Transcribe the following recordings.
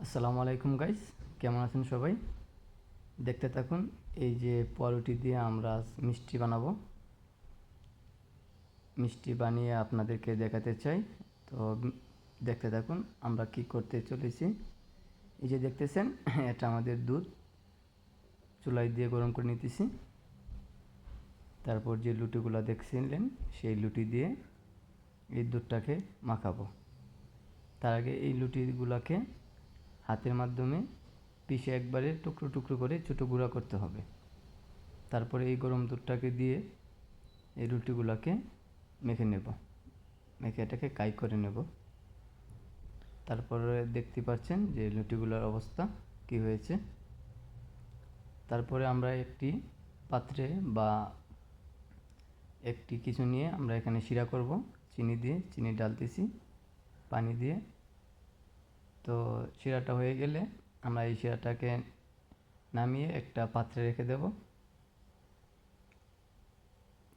আসসালামু আলাইকুম গাইস কেমন আছেন সবাই? দেখতে থাকুন, এই যে পাউরুটি দিয়ে আমরা মিষ্টি বানাবো। মিষ্টি বানিয়ে আপনাদেরকে দেখাতে চাই। তো দেখতে থাকুন, আমরা কি করতে চলেছি। এই যে দেখতেছেন, এটা আমাদের দুধ। চুলাই দিয়ে গরম করে নিতেছি। তারপর যে লুটিগুলো দেখছিলেন, সেই লুটি দিয়ে এই দুধটাকে মাখাবো। তার আগে এই লুটিগুলোকে হাতের মাধ্যমে পিষে একবারে টুকরো টুকরো করে ছোটো গুঁড়া করতে হবে। তারপরে এই গরম দুধটাকে দিয়ে এই রুটিগুলোকে মেখে নেব। মেখে এটাকে কাই করে নেব। তারপরে দেখতে পাচ্ছেন যে লুটিগুলোর অবস্থা কি হয়েছে। তারপরে আমরা একটি পাত্রে বা একটি কিছু নিয়ে আমরা এখানে শিরা করব। চিনি দিয়ে, চিনি ডালতেছি, পানি দিয়ে তো শিরাটা হয়ে গেলে আমরা এই শিরাটাকে নামিয়ে একটা পাত্রে রেখে দেব।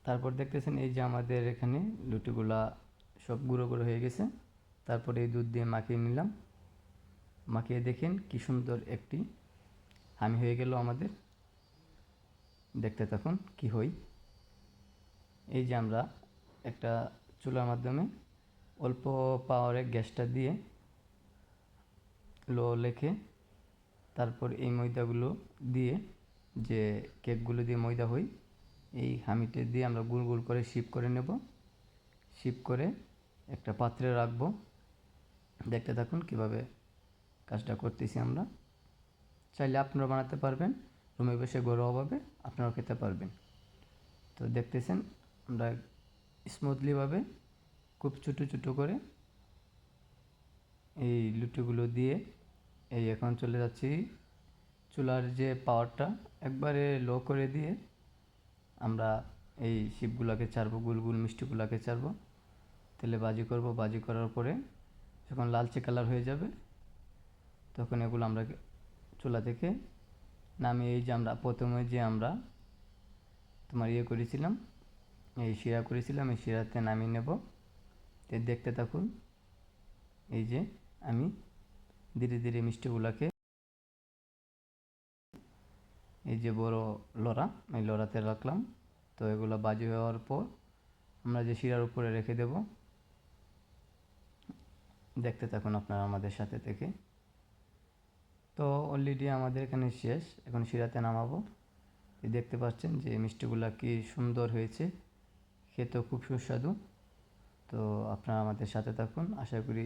তারপর দেখতেছেন এই যে আমাদের এখানে লুটিগুলা সব গুঁড়ো গুঁড়ো হয়ে গেছে। তারপরে এই দুধ দিয়ে মাখিয়ে নিলাম। মাখিয়ে দেখেন কি সুন্দর একটি হামি হয়ে গেল আমাদের। দেখতে তখন কি হই এই যে আমরা একটা চুলার মাধ্যমে অল্প পাওয়ারে গ্যাসটা দিয়ে লো লেখে তারপর এই ময়দাগুলো দিয়ে যে কেকগুলো দিয়ে ময়দা হই এই হামিটে দিয়ে আমরা গুল গুল করে শিপ করে নেব। শিপ করে একটা পাত্রে রাখব। দেখতে থাকুন কীভাবে কাজটা করতেছি আমরা। চাইলে আপনারা বানাতে পারবেন, রুমে বসে ঘরোয়াভাবে আপনারাও খেতে পারবেন। তো দেখতেছেন, আমরা স্মুথলিভাবে খুব ছোটো ছোটো করে এই লুটিগুলো দিয়ে এই এখন চলে যাচ্ছি চুলার যে পাওয়ারটা একবারে লো করে দিয়ে আমরা এই শিপগুলোকে ছাড়বো, গুল গুল মিষ্টিগুলোকে ছাড়বো। তেলে বাজি করব, বাজি করার পরে যখন লালচে কালার হয়ে যাবে, তখন এগুলো আমরা চুলা থেকে নামিয়ে এই যে আমরা, প্রথমে যে আমরা তোমার ইয়ে করেছিলাম, এই শিরা করেছিলাম, এই শিরাতে নামিয়ে নেব। দেখতে থাকুন, এই যে আমি ধীরে ধীরে মিষ্টিগুলোকে এই যে বড় লড়া, এই লড়াতে রাখলাম। তো এগুলো বাজি হওয়ার পর আমরা যে শিরার উপরে রেখে দেব, দেখতে থাকুন আপনারা আমাদের সাথে থেকে। তো অলরেডি আমাদের এখানে শেষ, এখন শিরাতে নামাবো। দেখতে পাচ্ছেন যে মিষ্টিগুলো কি সুন্দর হয়েছে, খেতেও খুব সুস্বাদু। তো আপনারা আমাদের সাথে থাকুন, আশা করি